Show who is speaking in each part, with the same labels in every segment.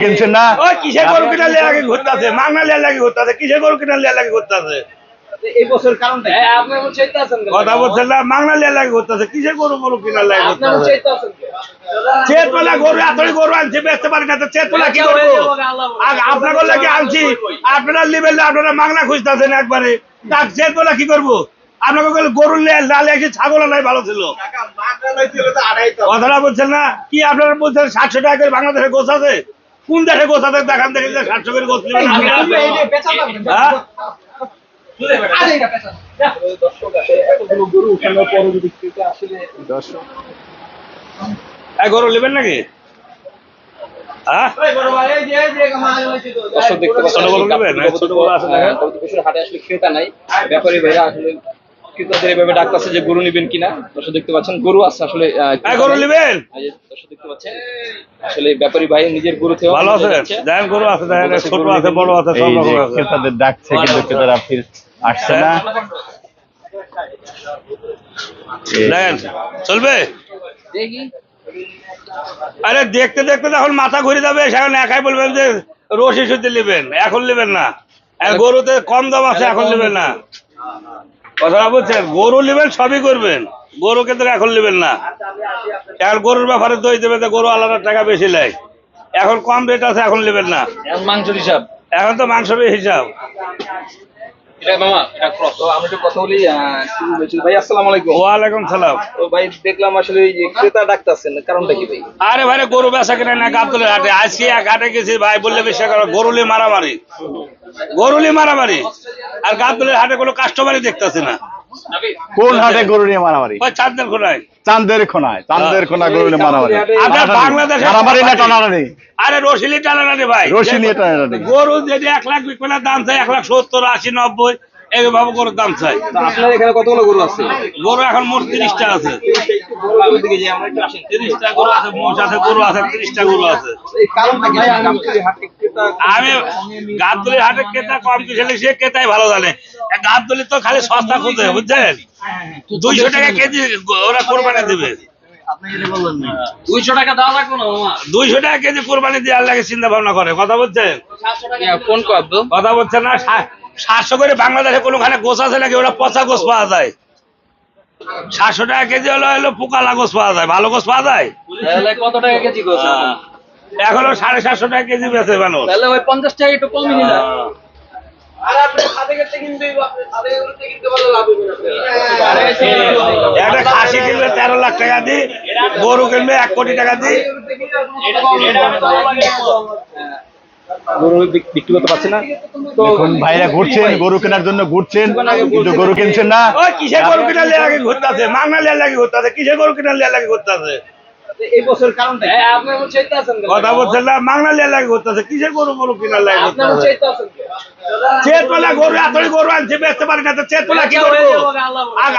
Speaker 1: কিনছেন না?
Speaker 2: ওই কিসের গরু কিনা লেয়া লাগে ঘুরতেছে? মাংনা লেয়া লাগে ঘুরতেছে? কিসের গরু কিনা লেয়া লাগে ঘুরতেছে?
Speaker 3: এই বছর কারণটা
Speaker 4: আপনি এমন চাইতে আছেন কেন?
Speaker 2: কথা বলছেন না? মাংনা লেয়া লাগে ঘুরতেছে। কিসের গরু গরু কিনা লাগে
Speaker 4: আপনি এমন
Speaker 2: ঘুরতেছে?
Speaker 4: চাইতে আছেন কেন?
Speaker 2: চেতলা গরু এতই গরু আনছি বেচতে পারি না তো। চেতলা কি করব? আগ- লাগে আনছি। আপনারা লিবেন আপনারা মাংনা খুঁজতেছেন একবারে। তার চেতলা কি করব? আপনাকে বলে গরু লালে ছাগল নাই ভালো ছিল। কথাটা বলছেন না? কি আপনারা বলছেন সাতশো টাকা করে বাংলাদেশে গোছ আছে? কোন দেশে গোছ দেখান দেখে যে সাতশো করে গোছ নেবেন। হ্যাঁ?
Speaker 3: গরু
Speaker 2: নেবেন নাকি? হ্যাঁ? ছোট গরু নেবেন? ছোট গরু
Speaker 4: হাটে আসলে ক্রেতা নাই ব্যাপারী ভাইরা আসলে ক্রেতাদের এভাবে ডাকতেছে যে গরু নেবেন কিনা? দর্শক দেখতে পাচ্ছেন গরু আছে আসলে ক্রেতা
Speaker 2: গরু। নেবেন?
Speaker 4: দর্শক দেখতে পাচ্ছেন আসলে ব্যাপারী ভাই নিজের গরু থেকে
Speaker 2: ভালো আছে। দেখেন গরু আছে দেখেন ছোট আছে বড় আছে সব রকম আছে।
Speaker 1: ক্রেতাদের ডাকছে কিন্তু ক্রেতারা ফির আসছে না।
Speaker 2: দেখেন চলবে?
Speaker 4: দেখি।
Speaker 2: আরে দেখতে দেখতে যখন মাথা ঘুরে যাবে। সেখানে একাই বলবেন যে রশি সুতি নেবেন। এখন নেবেন না। গরুতে কম দাম আছে এখন নেবেন না। কথা বলছে গরু নেবেন সবই করবেন। গরু কিন্তু এখন নেবেন না। এখন গরুর ব্যাপারে দই দেবে গরু আলাদা টাকা বেশি নেয়। এখন কম রেট আছে এখন নেবেন না।
Speaker 4: মাংস মাংসের হিসাব।
Speaker 2: এখন তো মাংসের হিসাব।
Speaker 4: এটা মামা এটা ক্রস তো আমরা একটু কথা বলি আহ, কি বলছিল ভাই আসসালামু আলাইকুম।
Speaker 2: ওয়ালাইকুম সালাম।
Speaker 4: তো ভাই দেখলাম আসলে এই যে ক্রেতা ডাকতেছেন কারণটা কি ভাই?
Speaker 2: আরে ভাই গরু বেচা কিনে না হাটে? আজকে এক হাটে গেছি ভাই বললে বিশ্বাস করো গরুলি মারামারি। গরুলি মারামারি। আর গাবতলের হাটে কোনো কাস্টমারই দেখতেছে না।
Speaker 1: কোন হাটে গরু নিয়ে মারামারি?
Speaker 2: ওই চাঁদের খোনায়
Speaker 1: চান্দের খোনায় চান্দের খোনা গরু নিয়ে মারামারি। না টানাটানি।
Speaker 2: আরে ভাই।
Speaker 1: রশি নিয়ে টানাটানি।
Speaker 2: গরু যদি এক লাখ করে দাম চাই এক লাখ সত্তর আশি নব্বই। এইভাবে গরুর দাম চাই।
Speaker 4: তো আপনার এখানে কতগুলো গরু আছে?
Speaker 2: গরু এখন মোট তিরিশটা আছে।
Speaker 4: গরুর দিকে যে আমরা একটু আসেন।
Speaker 2: তিরিশটা গরু আছে মোষ আছে গরু আছে তিরিশটা গরু আছে।
Speaker 4: এই কারণটা হাটে ক্রেতা
Speaker 2: আমি গাবতলির হাটে কেতা কম কিছু সে কেতাই ভালো জানে। গাবতলি তো খালি সস্তা খুঁজে বুঝছেন? দুইশো টাকা কেজি ওরা কোরবানি দেবে।
Speaker 4: দুইশো টাকা দেওয়া লাগবে না
Speaker 2: দুইশো টাকা কেজি কোরবানি দেওয়ার লাগে চিন্তা ভাবনা করে কথা বলছেন? কথা বলছেন না সাতশো করে বাংলাদেশে কোনোখানে গোছ আছে নাকি? ওরা পচা গোছ পাওয়া যায়। সাতশো টাকা কেজি হলো হলো পোকালা গোছ পাওয়া যায়। ভালো গোছ পাওয়া যায়?
Speaker 4: তাহলে কত টাকা কেজি গোছ?
Speaker 2: হ্যাঁ। এখনও সাড়ে সাতশো টাকা কেজি বেচে মানুষ।
Speaker 4: তাহলে ওই পঞ্চাশ টাকা একটু কমই নিলাম
Speaker 3: আর আপনি হাতে করতে কিনতে আপনি হাতে করতে কিনতে পারলে লাভ হবে না।
Speaker 2: একটা খাসি কিনবে তেরো লাখ টাকা দি গরু কিনবে এক কোটি টাকা দি।
Speaker 4: গরু বিক- বিক্রি করতে পারছি না। তো
Speaker 1: ভাইরা ঘুরছেন গরু কেনার জন্য ঘুরছেন কিন্তু গরু কিনছেন না।
Speaker 2: কিসের গরু কিনা লেয়া লাগে ঘুরতেছে মাংনা লেয়া লাগে ঘুরতেছে কিসের গরু কিনা লেয়া লাগে ঘুরতেছে
Speaker 3: এই বছর কারণটা?
Speaker 4: আপনি?
Speaker 2: কথা বলছেন না মাংনা লেয়া লাগে ঘুরতেছে কিসের গরু গরু কিনা লাগে
Speaker 4: আপনি এমন
Speaker 2: ঘুরতেছে
Speaker 4: চাইতে আছেন কেন?
Speaker 2: চেতলা গরু এতই গরু আনছি বেচতে পারি না তো চেতলা কি করব? আগ-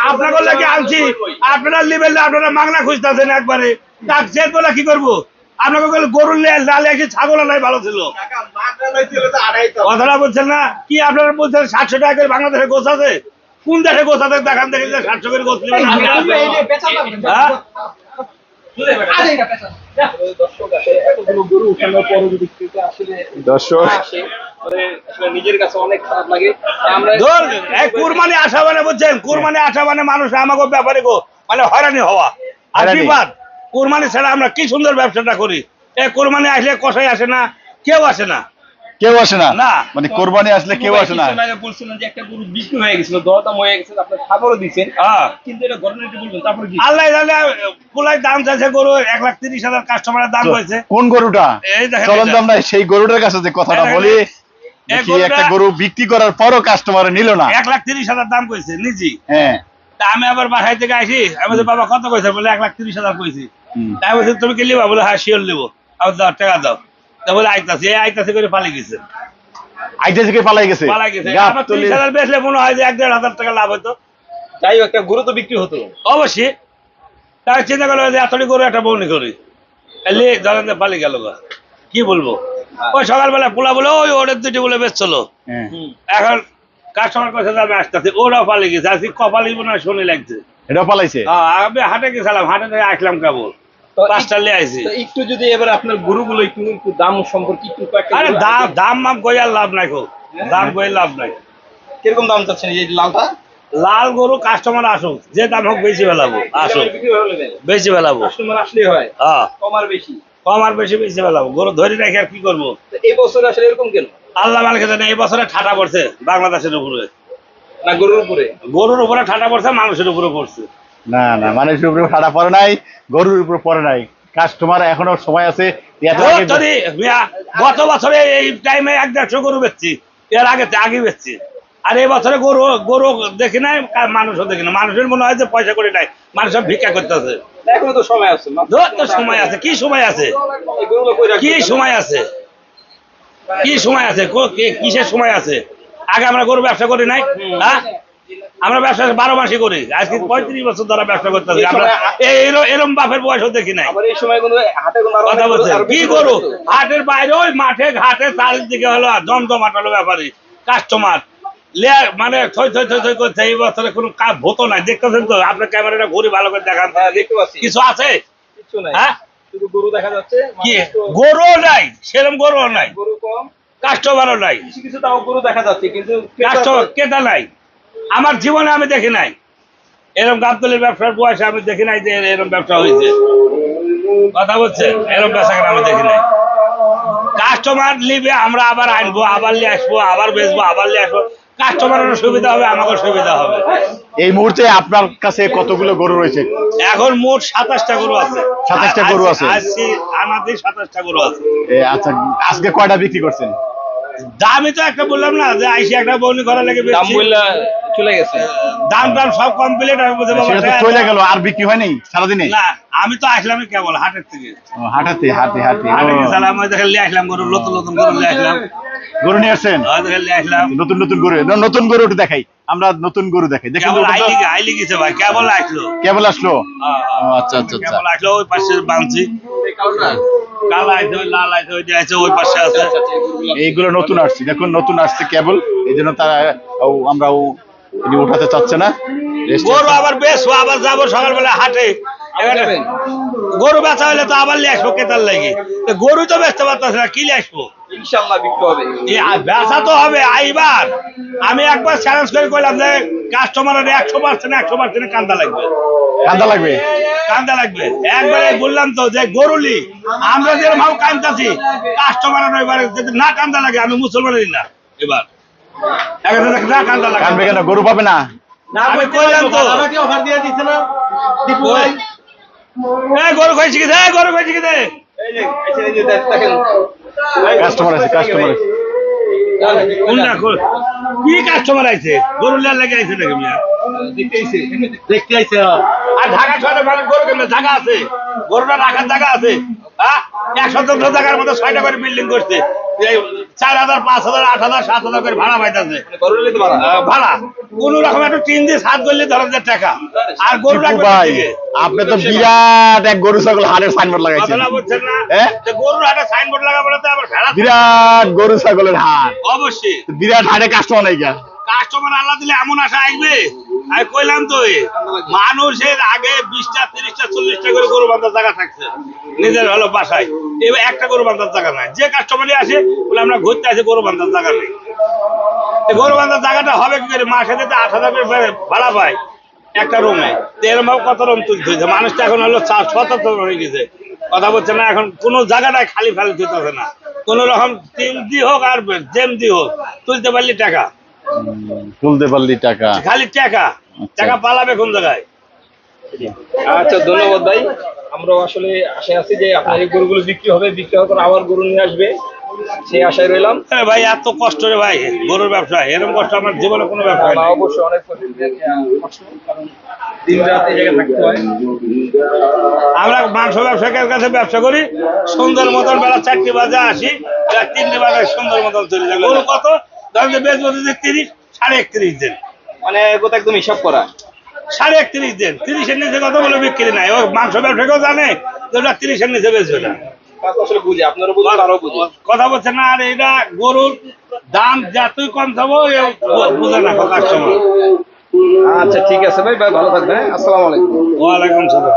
Speaker 2: লাগে আনছি। আপনারা লিবেন আপনারা মাংনা খুঁজতেছেন একবারে। তার চেতলা কি করব? আপনাকে লালে ছাগল নাই ভালো ছিল। কথাটা বলছেন না? কি আপনারা বলছেন সাতশো টাকা করে বাংলাদেশে গোছ আছে? কোন দেশে গোছ আছে? দেখান দেখে সাতশো করে গোছ। হ্যাঁ?
Speaker 4: দর্শক মানে আসলে নিজের কাছে অনেক খারাপ লাগে। আমরা
Speaker 2: ধর এই কুরবানি আসা মানে বলছেন কুরবানি আসা মানে মানুষ আমাকে ব্যাপারে গো মানে হয়রানি হওয়া। বিবাদ কুরবানি ছাড়া আমরা কি সুন্দর ব্যবসাটা করি? এই কুরবানি আসলে কষাই আসে না কেউ আসে না।
Speaker 1: কেউ আসে না?
Speaker 2: না।
Speaker 1: মানে কোরবানি আসলে কেউ আসে না?
Speaker 4: বলছিলেন যে একটা গরু বিক্রি হয়ে গেছিল দরদাম গেছে আপনি খাবারও দিচ্ছেন। কিন্তু এটা ঘটনা একটু বলবেন তারপরে কি?
Speaker 2: আল্লাহ জানে কুলাই দাম চাইছে গরু এক লাখ তিরিশ হাজার কাস্টমারের দাম হয়েছে
Speaker 1: কোন গরুটা?
Speaker 2: এই দেখেন
Speaker 1: চলন। তো আমরা সেই গরুটার কাছে যে কথাটা বলি একটা গরু বিক্রি করার পরও কাস্টমার নিল না।
Speaker 2: এক লাখ তিরিশ হাজার দাম কইছে নিজি।
Speaker 1: হ্যাঁ।
Speaker 2: তা আমি আবার বাসায় থেকে আসি আমি বলছি, বাবা কত কইছে? বলে এক লাখ তিরিশ হাজার কইছি। তাই বলছি তুমি কি লিবা? বলে হ্যাঁ শিওর লিবো। আমার দাও টাকা দাও। তা বলে আইতাছি। এই আইতাছি করে পালিয়ে গেছে।
Speaker 1: আইতে থেকে পালাই গেছে?
Speaker 2: পালাই গেছে।
Speaker 1: গাব
Speaker 2: তিরিশ হাজার বেচলে মনে হয় যে এক দেড় হাজার টাকা লাভ হতো
Speaker 4: যাই হোক একটা গরু তো বিক্রি হতো।
Speaker 2: অবশ্যই। তাই চিন্তা করল যে এতটি করে একটা বউনি করি এলি ধরেন পালিয়ে গেল কি বলব? ওই সকালবেলা পোলা বলে ওই ওদের দুটি বলে বেচছিল
Speaker 1: হ্যাঁ।
Speaker 2: এখন কাস্টমার কাছে আমি আসতেছি ওরাও পালিয়ে গেছে। আজকে কপালই মনে হয় শুনে লাগছে।
Speaker 1: এটাও পালাইছে?
Speaker 2: আমি হাটে গেছিলাম হাটে থেকে আসলাম কেবল। পাঁচটা লিয়ে আইছি।
Speaker 4: একটু যদি এবার আপনার গরুগুলো একটু দাম সম্পর্কে একটু
Speaker 2: আরে দাম দাম কই আর লাভ নাই খুব দাম কই লাভ নাই।
Speaker 4: কীরকম দাম চাচ্ছেন এই লালটা?
Speaker 2: লাল গরু কাস্টমার আসুক যে দাম হোক বেশি আসুক।
Speaker 4: হয়ে
Speaker 2: বেশি
Speaker 4: কাস্টমার আসলেই হয়
Speaker 2: হ্যাঁ।
Speaker 4: কম আর বেশি।
Speaker 2: কম আর বেশি বেশি গরু ধরে রেখে আর কি করব?
Speaker 4: এই বছর আসলে এরকম কেন?
Speaker 2: আল্লাহ মালিক জানে এই বছরে ঠাটা পড়ছে বাংলাদেশের উপরে।
Speaker 4: না গরুর উপরে?
Speaker 2: গরুর উপরে ঠাটা পড়ছে মানুষের উপরে পড়ছে।
Speaker 1: না না মানুষের উপরে সাড়া পড়ে নাই গরুর উপরে পড়ে নাই। কাস্টমার এখনও সময় আছে
Speaker 2: গত বছরে এই টাইমে এক দেড়শো গরু বেচছি এর আগে আগে বেচছি। আর এই বছরে গরু গরু দেখি নাই মানুষও দেখি না মানুষের মনে হয় যে পয়সা করে নাই মানুষ সব ভিক্ষা করতেছে।
Speaker 4: এখনও তো সময় আছে
Speaker 2: তো সময় আছে কি সময় আছে? কি সময় আছে? কি সময় আছে? কিসের সময় আছে? আগে আমরা গরু ব্যবসা করি নাই হ্যাঁ? আমরা ব্যবসা বারো মাসে করি। আজকে পঁয়ত্রিশ বছর ধরে ব্যবসা করতেছি। আমরা এরম- বাপের বয়সও দেখি নাই। কথা বলছে। কি করো হাটের বাইরে ওই মাঠে ঘাটে চারিদিকে হলো জমজমাট হলো ব্যাপারে কাস্টমার। মানে করছে। এই বছরে কোনো কাজ হতো না দেখতেছেন তো? আপনার ক্যামেরাটা ঘুরে ভালো করে দেখান।
Speaker 4: হ্যাঁ
Speaker 2: কিছু আছে?
Speaker 4: কিছু নাই।
Speaker 2: হ্যাঁ?
Speaker 4: গরু দেখা যাচ্ছে
Speaker 2: কি? গরু নাই। সেরকম গরু নাই।
Speaker 4: গরু কম।
Speaker 2: কাস্টমারও নাই।
Speaker 4: কিছু কিছু তাও গরু দেখা যাচ্ছে কিন্তু
Speaker 2: কাস্টমার কেটা নাই। আমার জীবনে আমি দেখি নাই। এরকম গাবতলির ব্যবসার বয়সে আমি দেখি নাই যে এরকম ব্যবসা হয়েছে। কথা বলছে এরকম ব্যবসা আমি দেখি নাই। কাস্টমার নিবে আমরা আবার আনব আবার নিয়ে আসব আবার বেচবো আবার নিয়ে আসব। কাস্টমারেরও সুবিধা হবে আমাকেও সুবিধা হবে।
Speaker 1: এই মুহূর্তে আপনার কাছে কতগুলো গরু রয়েছে?
Speaker 2: এখন মোট সাতাশটা গরু আছে।
Speaker 1: 27টা গরু আছে।
Speaker 2: আজকে আমাদের সাতাশটা গরু আছে।
Speaker 1: আচ্ছা আজকে কয়টা বিক্রি করছেন?
Speaker 2: দামই তো একটা বললাম না যে আইসি একটা বউনি করা লেগে
Speaker 4: দাম বললে চলে গেছে।
Speaker 2: দাম টাম সব কমপ্লিট আমি টাকা-
Speaker 1: চলে গেল আর বিক্রি হয়নি সারাদিনে?
Speaker 2: না আমি তো আসলামই কেবল হাটের থেকে।
Speaker 1: ও, হাঁটাতে
Speaker 2: দেখে লিয়ে আসলাম গরু নতুন নতুন গরু আসলাম।
Speaker 1: গরু নিয়ে আসছেন? নতুন নতুন গরু নতুন গরু দেখাই। আমরা নতুন গরু দেখাই। দেখুন
Speaker 2: কেবল আইলি আইলি গেছে ভাই কেবল আসলো।
Speaker 1: কেবল আসলো?
Speaker 2: হ্যাঁ, হ্যাঁ।
Speaker 1: আচ্ছা আচ্ছা আচ্ছা।
Speaker 2: কেবল আসলো ওই পাশে বাঁধছি
Speaker 1: এইগুলো নতুন আসছে। দেখুন নতুন আসছে কেবল। এই জন্য তারা ও, ইনি উঠাতে চাচ্ছে না?
Speaker 2: গরু। আবার বেচবো আবার যাব সকালবেলা হাটে। গরু বেচা হলে তো আবার লিয়ে আসব কেতার লাগে। গরু তো বেচতে পারতেছে না কি লিয়ে আসব?
Speaker 4: ইনশাআল্লাহ বিক্রি হবে।
Speaker 2: এ আ- বেচা তো হবে আইবার। আমি একবার চ্যালেঞ্জ করে কইলাম যে কাস্টমারের একশো পার্সেন্ট একশো পার্সেন্ট কান্দা লাগবে।
Speaker 1: কান্দা লাগবে?
Speaker 2: কান্দা লাগবে। একবারে বললাম তো যে গরুলি আমরা যে ভাব কান্দাছি কাস্টমারের এবারে যদি না কান্দা লাগে আমি মুসলমানেরই না এবার।
Speaker 1: কানবে কেন? গরু পাবে না?
Speaker 2: গরু খাইছি কি গরু খাইছি কি দে?
Speaker 4: এই যে এই যে- এই যে দেখ-
Speaker 1: কাস্টমার আছে কাস্টমার আছে।
Speaker 2: কি কাস্টমার আইছে? গরু লিয়ার লাগে আইছে নাকি মিয়া?
Speaker 4: দেখতে আইছে
Speaker 2: আর ঢাকা শহরে মানুষ গরু কেন জায়গা আছে। গরুটা রাখার জায়গা আছে। হ্যাঁ? এক শতাংশ জায়গার মধ্যে ছয়টা করে বিল্ডিং করছে। এই চার হাজার পাঁচ হাজার আট হাজার সাত হাজার করে ভাড়া পাইতেছে।
Speaker 4: পারা
Speaker 2: ভাড়া? কোন রকম একটু টিন দিয়ে সাত করলে ধর হাজার টাকা। আর গরু
Speaker 1: ভাই আপনি তো বিরাট এক গরু ছাগল হাটের সাইনবোর্ড লাগাইছেন।
Speaker 2: না?
Speaker 1: হ্যাঁ?
Speaker 2: গরুর হাটে সাইনবোর্ড লাগাবো আবার
Speaker 1: বিরাট গরু ছাগলের হাট
Speaker 2: অবশ্যই।
Speaker 1: বিরাট হাটে কাস্টমার নাই
Speaker 2: কাস্টমার আল্লাহ দিলে এমন আশা আসবে? আমি কইলাম তো মানুষের আগে বিশটা, তিরিশটা, চল্লিশটা করে গরু বান্ধার জায়গা থাকছে। নিজের হলো বাসায়। এবার একটা গরু বান্ধার জায়গা নাই। যে কাস্টমারই আসে, বলে আমরা ঘুরতে আসি, গরু বান্ধার জায়গা নেই। গরু বান্ধার জায়গাটা হবে কি করে? মাসে যেতে আট হাজার ভাড়া- পায় একটা রুমে। এরকম ভাবে কত রুম তুলতে মানুষটা এখন হলো সতর্ক হয়ে গেছে। কথা বলছে না, এখন কোনো জায়গাটায় খালি ফেলে তুলতেছে না। কোন রকম টিম দি হোক আর জেম দি হোক, তুলতে পারলি টাকা।
Speaker 1: তুলতে পারলি টাকা।
Speaker 2: খালি টাকা। টাকা পালাবে কোন জায়গায়?
Speaker 4: আচ্ছা ধন্যবাদ ভাই। আমরা আসলে আশায় আছি যে আপনার এই গরুগুলো বিক্রি হবে বিক্রি হওয়ার পর আবার গরু নিয়ে আসবে। সেই আশায় রইলাম।
Speaker 2: আরে ভাই এত কষ্ট রে ভাই গরুর ব্যবসা। এরকম কষ্ট আমার জীবনে কোনো ব্যবসা
Speaker 4: না, অবশ্যই অনেক কষ্ট। কারণ দিন রাত এই জায়গায় থাকতে হয়।
Speaker 2: আমরা মাংস ব্যবসাকের কাছে ব্যবসা করি। সুন্দর মতন বেলা চারটি বাজে আসি। তিনটে বাজে সুন্দর মতন চলে যায়। গরু কত? ধরেন যে বেশ বলতে তিরিশ সাড়ে একত্রিশ দিন।
Speaker 4: মানে এগুলো একদম হিসাব করা।
Speaker 2: সাড়ে একত্রিশ দিন। তিরিশের নিচে কত বলে বিক্রি নাই? ও মাংস ব্যবসাকেও জানে? যে ওটা তিরিশের নিচে বেচবে না কথা বলছে না আর এটা গরুর দাম যতই কম থাকব বুঝে না কাস্টমার
Speaker 4: আচ্ছা ঠিক আছে ভাই ভাই ভালো থাকবেন হ্যাঁ? আসসালামু আলাইকুম।
Speaker 2: ওয়ালাইকুম সালাম।